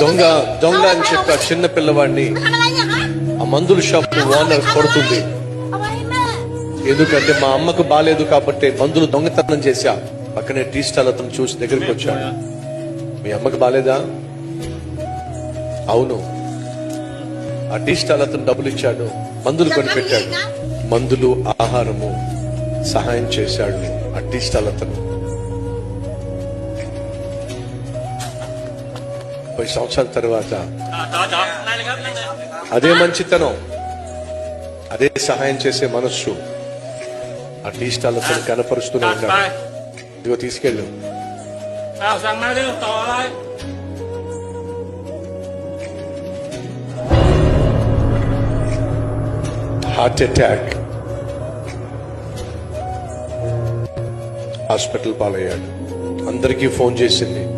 దొంగ దొంగ అని చెప్పి ఆ చిన్న పిల్లవాడిని ఆ మందుల షాప్ ఓనర్ కొడుతుంది. ఎందుకంటే మా అమ్మకు బాగాలేదు కాబట్టి మందులు దొంగతనం చేశా. పక్కనే టీ స్టాల్ అతను చూసి దగ్గరికి వచ్చాడు. మీ అమ్మకు బాగాలేదా అవును. ఆ టీ స్టాల్ అతను డబ్బులు ఇచ్చాడు. మందులు కొనిపెట్టాడు. మందులు ఆహారము సహాయం చేశాడు ఆ టీ స్టాల్ అతను. ముప్పై సంవత్సరాల తర్వాత. అదే మంచితనం. అదే సహాయం చేసే మనస్సు. ఆ టీ స్టాల్లో తను కనపరుస్తూనే ఉంటాడు ఇదిగో తీసుకెళ్ళు. హార్ట్ అటాక్ హాస్పిటల్ పాలయ్యాడు. అందరికీ ఫోన్ చేసింది.